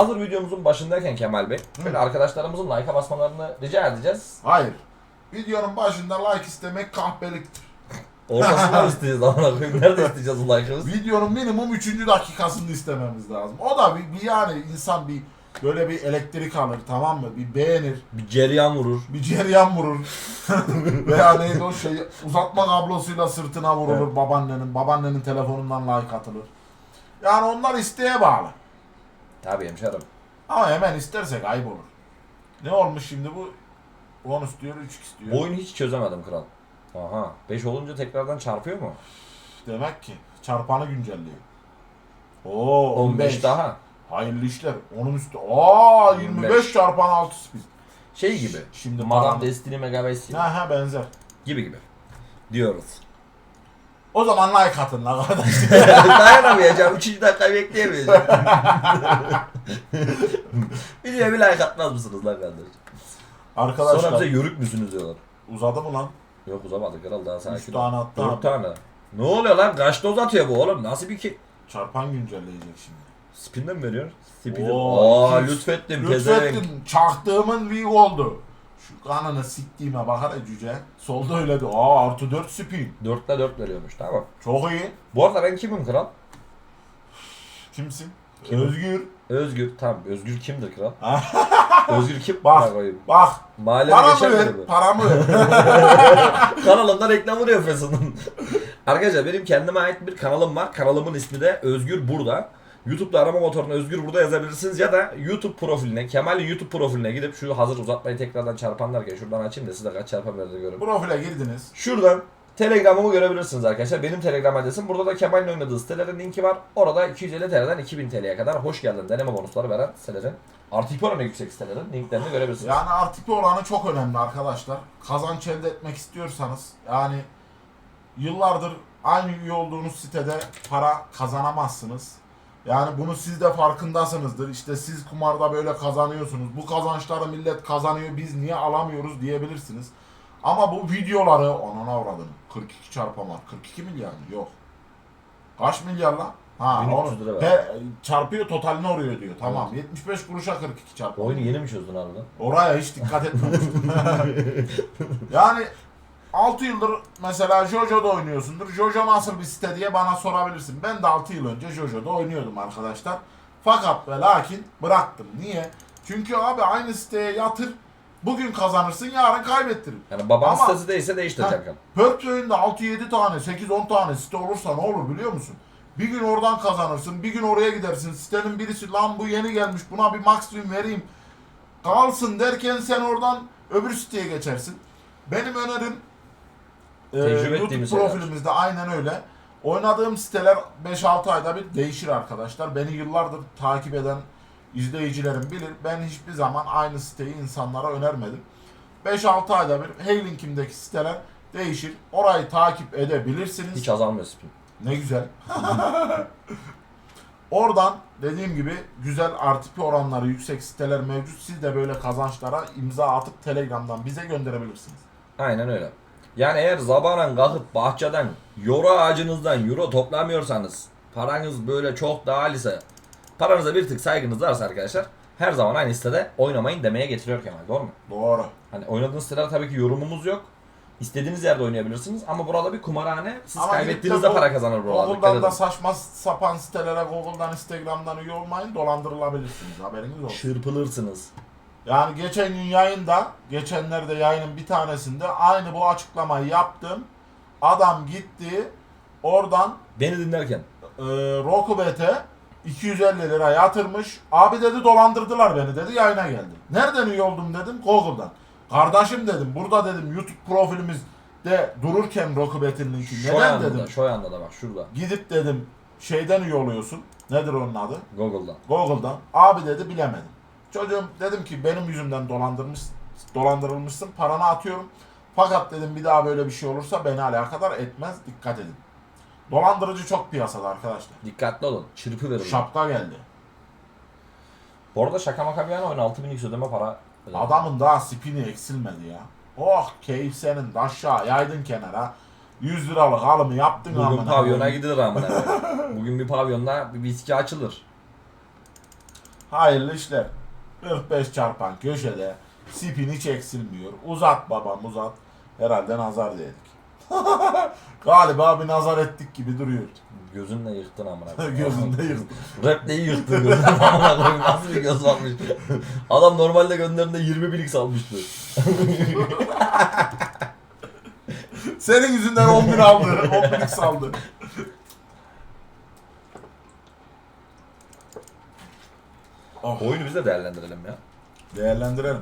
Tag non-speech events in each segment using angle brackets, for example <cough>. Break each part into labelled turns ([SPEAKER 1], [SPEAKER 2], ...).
[SPEAKER 1] Hazır videomuzun başındayken Kemal Bey, böyle arkadaşlarımızın like'a basmalarını rica edeceğiz.
[SPEAKER 2] Hayır. Videonun başında like istemek kahpeliktir.
[SPEAKER 1] Ortasından <laughs> isteyeceğiz amına koyayım. Nerede isteyeceğiz o like'ımızı?
[SPEAKER 2] Videonun minimum 3. dakikasında istememiz lazım. O da bir, bir yani insan bir böyle bir elektrik alır tamam mı? Bir beğenir,
[SPEAKER 1] Bir cereyan vurur.
[SPEAKER 2] bir cereyan vurur. <laughs> Veya neydi o şey uzatma kablosuyla sırtına vurulur babaannenin. Babaannenin telefonundan like atılır. Yani onlar isteğe bağlı.
[SPEAKER 1] Tabii hemşerim.
[SPEAKER 2] Ama hemen istersek ayıp olur. Ne olmuş şimdi bu? 10 istiyor, 3 istiyor.
[SPEAKER 1] Bu oyunu hiç çözemedim kral. Aha. 5 olunca tekrardan çarpıyor mu?
[SPEAKER 2] Demek ki çarpanı güncelliyor. Oo
[SPEAKER 1] 15,
[SPEAKER 2] 15
[SPEAKER 1] daha.
[SPEAKER 2] Hayırlı işler. Onun üstü. Aa 25
[SPEAKER 1] 25
[SPEAKER 2] çarpan 6 speed.
[SPEAKER 1] Şey gibi.
[SPEAKER 2] Şimdi
[SPEAKER 1] Madame
[SPEAKER 2] paranı-
[SPEAKER 1] Destiny Megabase gibi.
[SPEAKER 2] Ha ha benzer.
[SPEAKER 1] gibi gibi. Diyoruz.
[SPEAKER 2] O zaman like atın la kardeş. <laughs>
[SPEAKER 1] Dayanamayacağım. 3. dakika bekleyemeyeceğim. <laughs> Videoya bir like atmaz mısınız lan kardeş?
[SPEAKER 2] Arkadaşlar
[SPEAKER 1] Sonra bize yörük müsünüz diyorlar.
[SPEAKER 2] uzadı mı lan?
[SPEAKER 1] Yok uzamadı kral daha
[SPEAKER 2] 3
[SPEAKER 1] sakin.
[SPEAKER 2] tane attı
[SPEAKER 1] 4
[SPEAKER 2] abi.
[SPEAKER 1] tane. Ne oluyor lan? Kaçta uzatıyor bu oğlum? Nasıl bir ki?
[SPEAKER 2] Çarpan güncelleyecek şimdi.
[SPEAKER 1] Spin'den mi veriyor? Spin'den. Aa
[SPEAKER 2] iki-
[SPEAKER 1] lütfettim pezevenk.
[SPEAKER 2] Çaktığımın weak oldu. Şu kanını siktiğime bakar ya cüce. Solda öyle de. Aa artı 4 spin.
[SPEAKER 1] 4'te 4 veriyormuş tamam.
[SPEAKER 2] Çok iyi.
[SPEAKER 1] Bu arada ben kimim kral?
[SPEAKER 2] Kimsin?
[SPEAKER 1] Kimim?
[SPEAKER 2] Özgür.
[SPEAKER 1] Özgür. Tamam Özgür kimdir kral? Özgür kim?
[SPEAKER 2] Bak. Bak.
[SPEAKER 1] Mahallede
[SPEAKER 2] Paramı
[SPEAKER 1] geçer
[SPEAKER 2] ver.
[SPEAKER 1] mi bu?
[SPEAKER 2] Paramı ver. <laughs>
[SPEAKER 1] Kanalımda reklamını yapıyorsun. Arkadaşlar benim kendime ait bir kanalım var. Kanalımın ismi de Özgür Burada. YouTube'da arama motoruna Özgür Burada yazabilirsiniz ya da YouTube profiline, Kemal'in YouTube profiline gidip şu hazır uzatmayı tekrardan çarpan derken şuradan açayım da size kaç çarpan verdiğini görün.
[SPEAKER 2] Profile girdiniz.
[SPEAKER 1] Şuradan Telegram'ımı görebilirsiniz arkadaşlar. Benim Telegram adresim. Burada da Kemal'in oynadığı sitelerin linki var. Orada 250 TL'den 2000 TL'ye kadar hoş geldin deneme bonusları veren sitelerin. Artı IP oranı yüksek sitelerin linklerini görebilirsiniz.
[SPEAKER 2] Yani artı oranı çok önemli arkadaşlar. Kazanç elde etmek istiyorsanız yani yıllardır aynı üye olduğunuz sitede para kazanamazsınız. Yani bunu siz de farkındasınızdır. İşte siz kumarda böyle kazanıyorsunuz. Bu kazançları millet kazanıyor biz niye alamıyoruz diyebilirsiniz. Ama bu videoları anana avradın. 42 çarpama. 42 milyar mı? Yok. Kaç milyar lan? Ha,
[SPEAKER 1] 1300
[SPEAKER 2] onu,
[SPEAKER 1] lira ver.
[SPEAKER 2] çarpıyor totalini oraya diyor. Tamam. 75 kuruşa 42 çarpama.
[SPEAKER 1] Oyunu yeni mi çözdün harbiden?
[SPEAKER 2] Oraya hiç dikkat etmemiştim. <laughs> yani 6 yıldır mesela Jojo'da oynuyorsundur. Jojo nasıl bir site diye bana sorabilirsin. Ben de 6 yıl önce Jojo'da oynuyordum arkadaşlar. Fakat ve lakin bıraktım. Niye? Çünkü abi aynı siteye yatır. Bugün kazanırsın yarın kaybettirir.
[SPEAKER 1] Yani babanın
[SPEAKER 2] Ama-
[SPEAKER 1] sitesi değilse değiştireceğim.
[SPEAKER 2] Ha, Pörtöy'ünde 6-7 tane 8-10 tane site olursa ne olur biliyor musun? Bir gün oradan kazanırsın, bir gün oraya gidersin. Sitenin birisi lan bu yeni gelmiş buna bir maksimum vereyim. Kalsın derken sen oradan öbür siteye geçersin. Benim önerim e,
[SPEAKER 1] Tecrübe
[SPEAKER 2] YouTube
[SPEAKER 1] ettiğimiz
[SPEAKER 2] profilimizde aynen öyle. Oynadığım siteler 5-6 ayda bir değişir arkadaşlar. Beni yıllardır takip eden izleyicilerim bilir. Ben hiçbir zaman aynı siteyi insanlara önermedim. 5-6 ayda bir Heylink'imdeki siteler değişir. Orayı takip edebilirsiniz.
[SPEAKER 1] Hiç azalmıyor spin.
[SPEAKER 2] Ne güzel. <laughs> Oradan dediğim gibi güzel RTP oranları yüksek siteler mevcut. Siz de böyle kazançlara imza atıp Telegram'dan bize gönderebilirsiniz.
[SPEAKER 1] Aynen öyle. Yani eğer zabanan kalkıp bahçeden euro ağacınızdan euro toplamıyorsanız paranız böyle çok dağıl ise paranıza bir tık saygınız varsa arkadaşlar her zaman aynı sitede oynamayın demeye getiriyor Kemal doğru mu?
[SPEAKER 2] Doğru.
[SPEAKER 1] Hani oynadığınız sitelerde tabii ki yorumumuz yok. İstediğiniz yerde oynayabilirsiniz ama burada bir kumarhane. Siz
[SPEAKER 2] Ama gidip
[SPEAKER 1] kaybettiğinizde
[SPEAKER 2] de
[SPEAKER 1] para kazanır buralarda. Dikkat
[SPEAKER 2] Google'dan da saçma sapan sitelere Google'dan Instagram'dan üye olmayın dolandırılabilirsiniz haberiniz olsun.
[SPEAKER 1] Çırpılırsınız.
[SPEAKER 2] Yani geçen gün yayında, geçenlerde yayının bir tanesinde aynı bu açıklamayı yaptım. Adam gitti oradan
[SPEAKER 1] Beni dinlerken.
[SPEAKER 2] e, Rokubet'e 250 lira yatırmış. Abi dedi dolandırdılar beni dedi yayına geldi. Nereden üye oldum dedim Google'dan. Kardeşim dedim burada dedim YouTube profilimizde dururken Rokubet'in linki
[SPEAKER 1] Şu
[SPEAKER 2] neden dedim.
[SPEAKER 1] da, şu anda da bak şurada.
[SPEAKER 2] Gidip dedim şeyden üye oluyorsun. Nedir onun adı?
[SPEAKER 1] Google'dan.
[SPEAKER 2] Google'dan. Abi dedi bilemedim. Çocuğum dedim ki benim yüzümden dolandırmış, dolandırılmışsın paranı atıyorum. Fakat dedim bir daha böyle bir şey olursa beni alakadar etmez dikkat edin. Dolandırıcı çok piyasada arkadaşlar.
[SPEAKER 1] Dikkatli olun. Çırpı verin.
[SPEAKER 2] Şapka geldi.
[SPEAKER 1] Bu arada şaka maka bir yana oyun 6000 x ödeme para.
[SPEAKER 2] Adamın daha spini eksilmedi ya. Oh keyif senin aşağı yaydın kenara. 100 liralık alımı yaptın
[SPEAKER 1] Bugün
[SPEAKER 2] amına
[SPEAKER 1] pavyona
[SPEAKER 2] koyayım.
[SPEAKER 1] gidilir amına. <laughs> koyayım. Bugün bir pavyonda bir viski açılır.
[SPEAKER 2] Hayırlı işler. 45 çarpan köşede. Spin hiç eksilmiyor. Uzat babam uzat. Herhalde nazar değdik. <laughs> Galiba bir nazar ettik gibi duruyor.
[SPEAKER 1] Gözünle yıktın amına <laughs> koyayım.
[SPEAKER 2] Gözünde yırtık.
[SPEAKER 1] Repleyi yıktın gözünle amına koyayım. Nasıl bir göz varmış. Adam normalde gönderinde 20 bilik salmıştı. <laughs>
[SPEAKER 2] Senin yüzünden 10 bin aldı. 10 binlik saldı. Oh,
[SPEAKER 1] Oyunu biz de değerlendirelim ya.
[SPEAKER 2] değerlendirelim.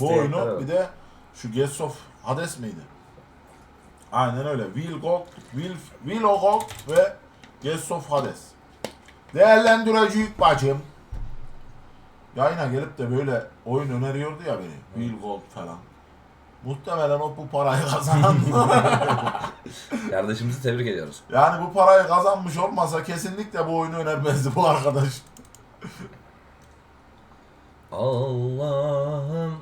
[SPEAKER 2] Bu oyunu
[SPEAKER 1] ekleyelim.
[SPEAKER 2] bir de şu Gates of Hades miydi? Aynen öyle. Will Gold, Will, Will of Gold ve Gates of Hades. Değerlendireceğiz bacım. Yayına gelip de böyle oyun öneriyordu ya beni. Will Gold falan. Muhtemelen o bu parayı kazanan. <laughs> <laughs>
[SPEAKER 1] Kardeşimizi tebrik ediyoruz.
[SPEAKER 2] yani bu parayı kazanmış olmasa kesinlikle bu oyunu önermezdi bu arkadaş.
[SPEAKER 1] Allah'ım.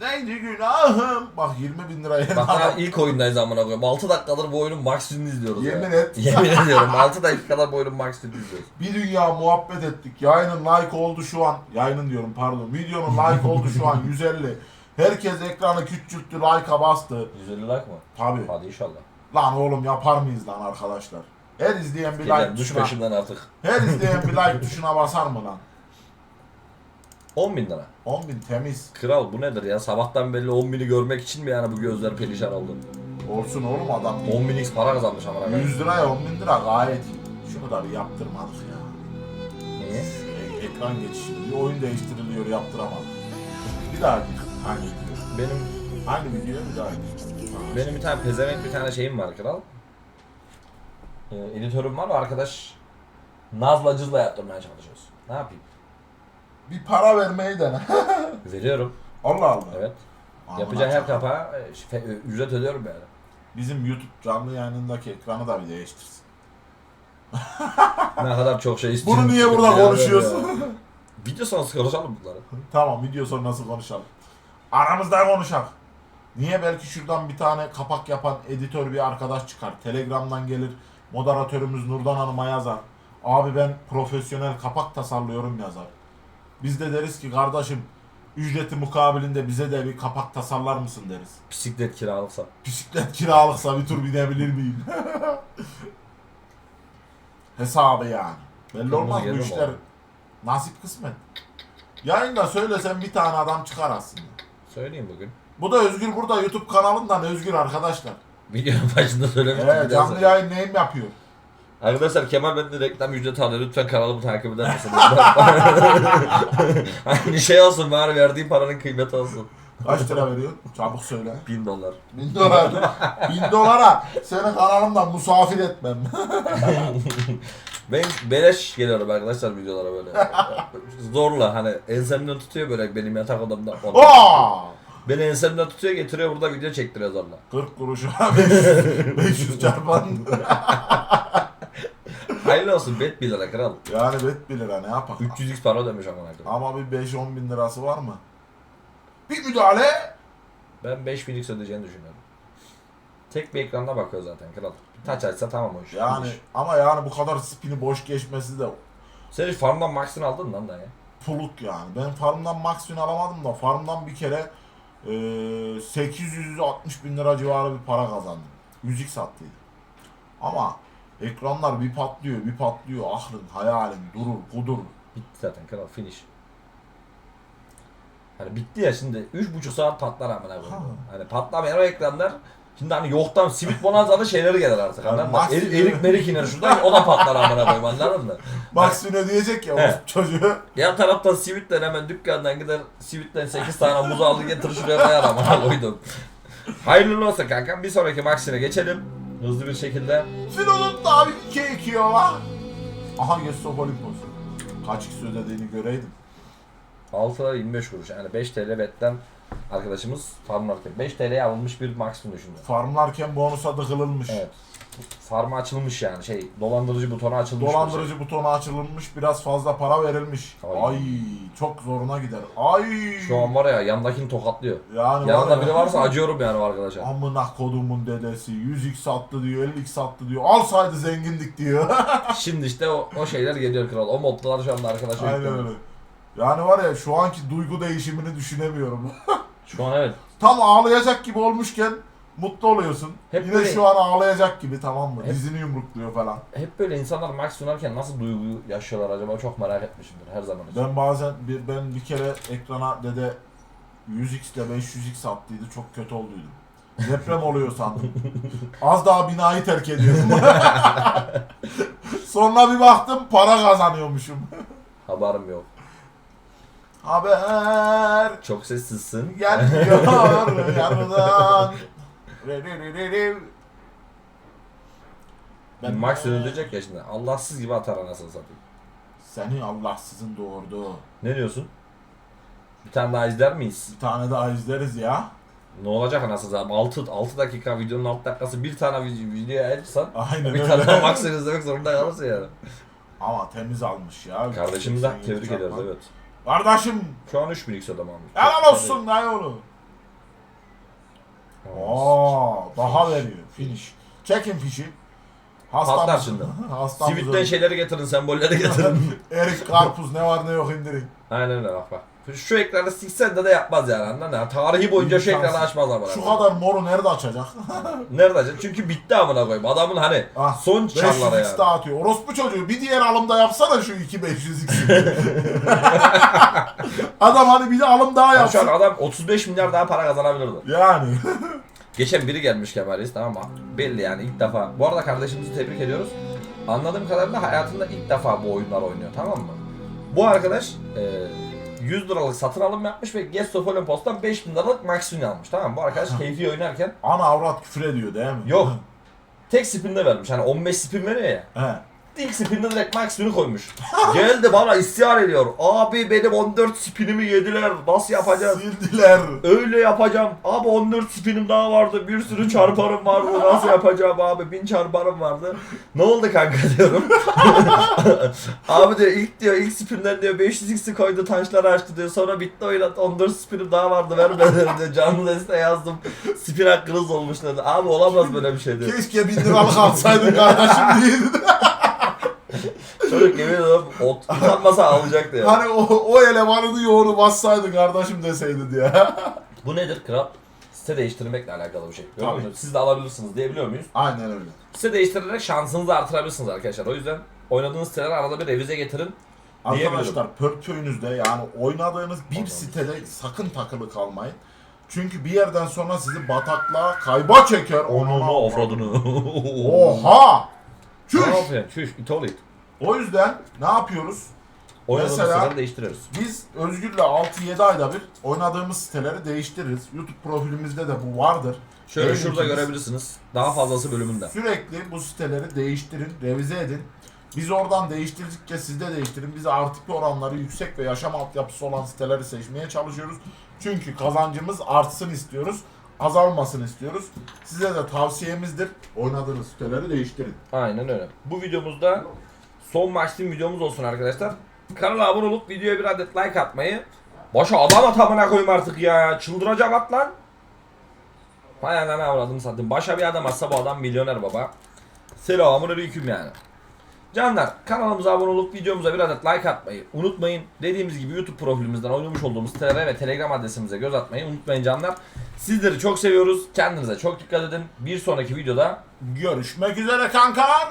[SPEAKER 2] Neydi günahım? Bak 20 bin liraya
[SPEAKER 1] Bak daha ilk oyundayız amına koyayım. 6 dakikadır bu oyunun maksimini izliyoruz ya.
[SPEAKER 2] Yemin et.
[SPEAKER 1] Yemin ediyorum 6 dakikadır bu oyunun maksimini izliyoruz.
[SPEAKER 2] Bir dünya muhabbet ettik. Yayının like oldu şu an. Yayının diyorum pardon. Videonun like oldu şu an 150. Herkes ekranı küçülttü, like'a bastı.
[SPEAKER 1] 150 like mı?
[SPEAKER 2] Tabi.
[SPEAKER 1] Hadi inşallah.
[SPEAKER 2] Lan oğlum yapar mıyız lan arkadaşlar? Her izleyen bir
[SPEAKER 1] Gelen
[SPEAKER 2] like
[SPEAKER 1] düş
[SPEAKER 2] tuşuna,
[SPEAKER 1] peşimden artık.
[SPEAKER 2] her izleyen bir like tuşuna basar mı lan?
[SPEAKER 1] 10 bin lira.
[SPEAKER 2] 10 bin temiz.
[SPEAKER 1] Kral bu nedir ya? Sabahtan belli 10 bini görmek için mi yani bu gözler perişan oldu?
[SPEAKER 2] Olsun oğlum adam.
[SPEAKER 1] 10 bin x para kazanmış koyayım.
[SPEAKER 2] 100 liraya 10 bin lira gayet da bir yaptırmadık ya.
[SPEAKER 1] Niye?
[SPEAKER 2] Şu ekran geçişini, bir oyun değiştiriliyor yaptıramadık. Bir daha gir. Hangi video?
[SPEAKER 1] Benim
[SPEAKER 2] Hangi videoya bir daha
[SPEAKER 1] benim bir tane pezevenk bir tane şeyim var kral. Ee, editörüm var ve arkadaş Nazla cızla yaptırmaya çalışıyoruz. Ne yapayım?
[SPEAKER 2] Bir para vermeyi dene. <laughs>
[SPEAKER 1] Veriyorum.
[SPEAKER 2] Allah Allah.
[SPEAKER 1] Evet.
[SPEAKER 2] Amına
[SPEAKER 1] Yapacağı her
[SPEAKER 2] çakal.
[SPEAKER 1] kapağa e, fe- ücret ödüyorum yani.
[SPEAKER 2] Bizim YouTube canlı yayınındaki ekranı da bir değiştirsin.
[SPEAKER 1] Ne kadar çok şey istiyorum.
[SPEAKER 2] Bunu niye burada
[SPEAKER 1] Ya,
[SPEAKER 2] konuşuyorsun?
[SPEAKER 1] ya. Video sonrası konuşalım bunları. <laughs>
[SPEAKER 2] tamam video sonrası konuşalım. Aramızda konuşalım. Niye belki şuradan bir tane kapak yapan editör bir arkadaş çıkar. Telegram'dan gelir. Moderatörümüz Nurdan Hanım'a yazar. Abi ben profesyonel kapak tasarlıyorum yazar. Biz de deriz ki kardeşim ücreti mukabilinde bize de bir kapak tasarlar mısın deriz.
[SPEAKER 1] Bisiklet kiralıksa.
[SPEAKER 2] Bisiklet kiralıksa bir tur binebilir miyim? <laughs> Hesabı yani. Belli
[SPEAKER 1] Kırmızı
[SPEAKER 2] olmaz bu
[SPEAKER 1] mi
[SPEAKER 2] işler.
[SPEAKER 1] abi?
[SPEAKER 2] Nasip kısmet. Yayında söylesen bir tane adam çıkar aslında.
[SPEAKER 1] Söyleyeyim bugün.
[SPEAKER 2] Bu da Özgür burada YouTube kanalından Özgür arkadaşlar.
[SPEAKER 1] Videonun başında söylemiştim.
[SPEAKER 2] Ee,
[SPEAKER 1] bir daha
[SPEAKER 2] canlı yayın neyim yapıyor?
[SPEAKER 1] Arkadaşlar Kemal benden reklam ücreti alıyor. Lütfen kanalımı takip eder misiniz? <laughs> <laughs> Aynı şey olsun bari verdiğim paranın kıymeti olsun.
[SPEAKER 2] Kaç lira veriyor? Çabuk söyle.
[SPEAKER 1] 1000 dolar.
[SPEAKER 2] Bin dolar. Bin dolara seni kanalımdan musafir etmem. <laughs>
[SPEAKER 1] Ben beleş geliyorum arkadaşlar videolara böyle. Zorla hani ensemden tutuyor böyle benim yatak odamda.
[SPEAKER 2] Aa!
[SPEAKER 1] Beni ensemden tutuyor getiriyor burada video çektiriyor zorla.
[SPEAKER 2] 40 kuruşa 500, 500 çarpan.
[SPEAKER 1] Hayırlı olsun bet 1 lira kral.
[SPEAKER 2] yani bet 1 lira ne yapak?
[SPEAKER 1] 300x para ödemiş amına koyayım.
[SPEAKER 2] Ama bir 5-10 bin lirası var mı? Bir müdahale.
[SPEAKER 1] Ben 5000x ödeyeceğini düşünüyorum. Tek bir ekranda bakıyor zaten kral. Bir Taç açsa tamam o iş.
[SPEAKER 2] Yani
[SPEAKER 1] İş.
[SPEAKER 2] ama yani bu kadar spini boş geçmesi de
[SPEAKER 1] Sen hiç farmdan max'ını aldın lan daha ya?
[SPEAKER 2] puluk yani. Ben farmdan win alamadım da farmdan bir kere e, 860 bin lira civarı bir para kazandım. 100x sattıydı. Ama ekranlar bir patlıyor bir patlıyor. Aklın hayalin durur kudur.
[SPEAKER 1] Bitti zaten kral finish. Hani bitti ya şimdi 3,5 saat patlar amına koyayım. Hani patlamayan o ekranlar Şimdi hani yoktan simit bonanzada şeyleri gelir artık
[SPEAKER 2] Yani
[SPEAKER 1] anladın mı? Erik, erik merik iner şuradan o da patlar amına koyayım anladın mı?
[SPEAKER 2] Max win ödeyecek ya
[SPEAKER 1] He.
[SPEAKER 2] o çocuğu.
[SPEAKER 1] Yan taraftan simitten hemen dükkandan gider simitten 8 tane muz aldı getirir şuraya koyar amına koydum. Hayırlı olsun kankam bir sonraki Max'ine geçelim. Hızlı bir şekilde.
[SPEAKER 2] Final'ın da bir 2 2 var. Aha Gesso Olimpos. Kaç kişi ödediğini göreydim.
[SPEAKER 1] 6 lira 25 kuruş yani 5 TL betten arkadaşımız farmlarken 5 TL'ye alınmış bir Max'ını düşünüyor.
[SPEAKER 2] Farmlarken bonusa dıkılılmış.
[SPEAKER 1] Evet. Farmı açılmış yani şey dolandırıcı butonu açılmış.
[SPEAKER 2] Dolandırıcı butonu açılmış, biraz fazla para verilmiş.
[SPEAKER 1] Ay.
[SPEAKER 2] Ay, çok zoruna gider. Ay.
[SPEAKER 1] Şu an var ya yandakini tokatlıyor.
[SPEAKER 2] yani
[SPEAKER 1] Yanında
[SPEAKER 2] var ya,
[SPEAKER 1] biri varsa acıyorum yani o arkadaşa.
[SPEAKER 2] Amına kodumun dedesi 100x sattı diyor, 50x sattı diyor. Alsaydı zengindik diyor. <laughs>
[SPEAKER 1] Şimdi işte o, o şeyler geliyor kral. O modlar şu anda arkadaşa
[SPEAKER 2] Aynen öyle. Yani var ya şu anki duygu değişimini düşünemiyorum. <laughs>
[SPEAKER 1] Şu an evet.
[SPEAKER 2] Tam ağlayacak gibi olmuşken mutlu oluyorsun.
[SPEAKER 1] Hep
[SPEAKER 2] Yine
[SPEAKER 1] böyle-
[SPEAKER 2] şu an ağlayacak gibi tamam mı?
[SPEAKER 1] Hep-
[SPEAKER 2] Dizini yumrukluyor falan.
[SPEAKER 1] Hep böyle insanlar maç sunarken nasıl duygu yaşıyorlar acaba çok merak etmişimdir her zaman için.
[SPEAKER 2] Ben bazen bir, ben bir kere ekrana dede 100x ile 500x attıydı. Çok kötü olduydum. Deprem oluyor sandım. <laughs> Az daha binayı terk ediyordum. <laughs> Sonra bir baktım para kazanıyormuşum.
[SPEAKER 1] Haberim yok.
[SPEAKER 2] Haber
[SPEAKER 1] Çok sessizsin.
[SPEAKER 2] gelmiyor <laughs> yanından.
[SPEAKER 1] Ben maç sürülecek ya şimdi. Allahsız gibi atar anasını satayım.
[SPEAKER 2] Seni Allahsızın doğurdu.
[SPEAKER 1] Ne diyorsun? Bir tane daha izler miyiz?
[SPEAKER 2] Bir tane daha izleriz ya.
[SPEAKER 1] Ne olacak anasını satayım? 6, 6 dakika videonun 6 dakikası bir tane video, video açsan
[SPEAKER 2] Aynen
[SPEAKER 1] bir
[SPEAKER 2] öyle.
[SPEAKER 1] tane daha maç izlemek zorunda kalırsın yani.
[SPEAKER 2] Ama temiz almış ya.
[SPEAKER 1] Kardeşimi de
[SPEAKER 2] 87
[SPEAKER 1] tebrik ediyoruz evet.
[SPEAKER 2] Kardeşim
[SPEAKER 1] Şu an 3000 x ödeme almış.
[SPEAKER 2] helal olsun dayı oğlum.
[SPEAKER 1] Oo.
[SPEAKER 2] Aa, daha veriyor. Finish. Çekin fişi.
[SPEAKER 1] Patlar şimdi. <laughs>
[SPEAKER 2] Hastamız
[SPEAKER 1] Sivitten şeyleri getirin, sembolleri getirin. <laughs>
[SPEAKER 2] Erik karpuz ne var ne yok indirin.
[SPEAKER 1] Aynen öyle bak bak. Şu ekranı siksen de de yapmaz yani anladın mı? Tarihi boyunca şu ekranı açmaz ama.
[SPEAKER 2] Şu kadar moru nerede açacak? <laughs>
[SPEAKER 1] Nerede açacak? Çünkü bitti amına koyayım. Adamın hani
[SPEAKER 2] Ah,
[SPEAKER 1] son çarlara
[SPEAKER 2] 500x
[SPEAKER 1] yani.
[SPEAKER 2] Orospu çocuğu bir diğer alımda yapsana şu 2 500x. <laughs> Adam hani bir de alım daha
[SPEAKER 1] Yani şu an
[SPEAKER 2] yapsın.
[SPEAKER 1] adam 35 milyar daha para kazanabilirdi.
[SPEAKER 2] Yani. <laughs>
[SPEAKER 1] Geçen biri gelmiş Kemal'ist tamam mı? Belli yani ilk defa. Bu arada kardeşimizi tebrik ediyoruz. Anladığım kadarıyla hayatında ilk defa bu oyunlar oynuyor tamam mı? Bu arkadaş e, 100 liralık satın alım yapmış ve Guest of Olympus'tan 5000 liralık Maxwin almış tamam mı? Bu arkadaş keyfi oynarken
[SPEAKER 2] Ana avrat küfür ediyor değil mi?
[SPEAKER 1] Yok. tek spinde vermiş. Hani 15 spin veriyor ya.
[SPEAKER 2] He.
[SPEAKER 1] İlk spinde direkt Maxwin'i koymuş. Geldi bana isyan ediyor. Abi benim 14 spinimi yediler. Nasıl yapacağız?
[SPEAKER 2] Sildiler.
[SPEAKER 1] Öyle yapacağım. Abi 14 spinim daha vardı. Bir sürü çarparım vardı. Nasıl yapacağım abi? Bin çarparım vardı. Ne oldu kanka <laughs> diyorum. abi diyor ilk diyor ilk spinden diyor 500x'i koydu taşları açtı diyor. Sonra bitti oynadı. 14 spinim daha vardı. Vermedi diyor. Canlı deste yazdım. Spin hakkınız olmuş dedi. Abi olamaz böyle bir şey diyor.
[SPEAKER 2] Keşke bin liralık alsaydın kardeşim diye. <laughs>
[SPEAKER 1] Çocuk yemin ediyorum ot utanmasa alacaktı ya.
[SPEAKER 2] Hani o, o elemanını yoğunu bassaydın kardeşim deseydi diye. <laughs>
[SPEAKER 1] Bu nedir kral? Site değiştirmekle alakalı bir şey. Görüyor
[SPEAKER 2] Tabii.
[SPEAKER 1] Siz de alabilirsiniz diyebiliyor muyuz?
[SPEAKER 2] Aynen öyle.
[SPEAKER 1] Site değiştirerek şansınızı artırabilirsiniz arkadaşlar. O yüzden oynadığınız siteleri arada bir revize getirin.
[SPEAKER 2] Arkadaşlar portföyünüzde yani oynadığınız bir
[SPEAKER 1] Pardon.
[SPEAKER 2] sitede sakın takılı kalmayın. Çünkü bir yerden sonra sizi bataklığa kayba çeker.
[SPEAKER 1] Onunu, offroadunu.
[SPEAKER 2] Oha! Çüş!
[SPEAKER 1] Ne yapıyorsun? Çüş, itolit.
[SPEAKER 2] O yüzden ne yapıyoruz?
[SPEAKER 1] Oynadığımız
[SPEAKER 2] Mesela-
[SPEAKER 1] siteleri değiştiriyoruz.
[SPEAKER 2] Biz Özgür'le 6-7 ayda bir oynadığımız siteleri değiştiririz. YouTube profilimizde de bu vardır.
[SPEAKER 1] Şöyle
[SPEAKER 2] Eğer
[SPEAKER 1] şurada görebilirsiniz. Daha fazlası bölümünde.
[SPEAKER 2] Sürekli bu siteleri değiştirin, revize edin. Biz oradan değiştirdikçe siz de değiştirin. Biz artı oranları yüksek ve yaşam altyapısı olan siteleri seçmeye çalışıyoruz. Çünkü kazancımız artsın istiyoruz. Azalmasın istiyoruz. Size de tavsiyemizdir. Oynadığınız siteleri değiştirin.
[SPEAKER 1] Aynen öyle. Bu videomuzda son maçlı videomuz olsun arkadaşlar. Kanala abone olup videoya bir adet like atmayı. Başa adam atamına koyayım artık ya. Çıldıracağım at lan. Hay anana avradım satayım. Başa bir adam atsa bu adam milyoner baba. Selamun aleyküm yani. Canlar kanalımıza abone olup videomuza bir adet like atmayı unutmayın. Dediğimiz gibi YouTube profilimizden oynamış olduğumuz sitelere ve Telegram adresimize göz atmayı unutmayın canlar. Sizleri çok seviyoruz. Kendinize çok dikkat edin. Bir sonraki videoda
[SPEAKER 2] Görüşmek üzere kankalar.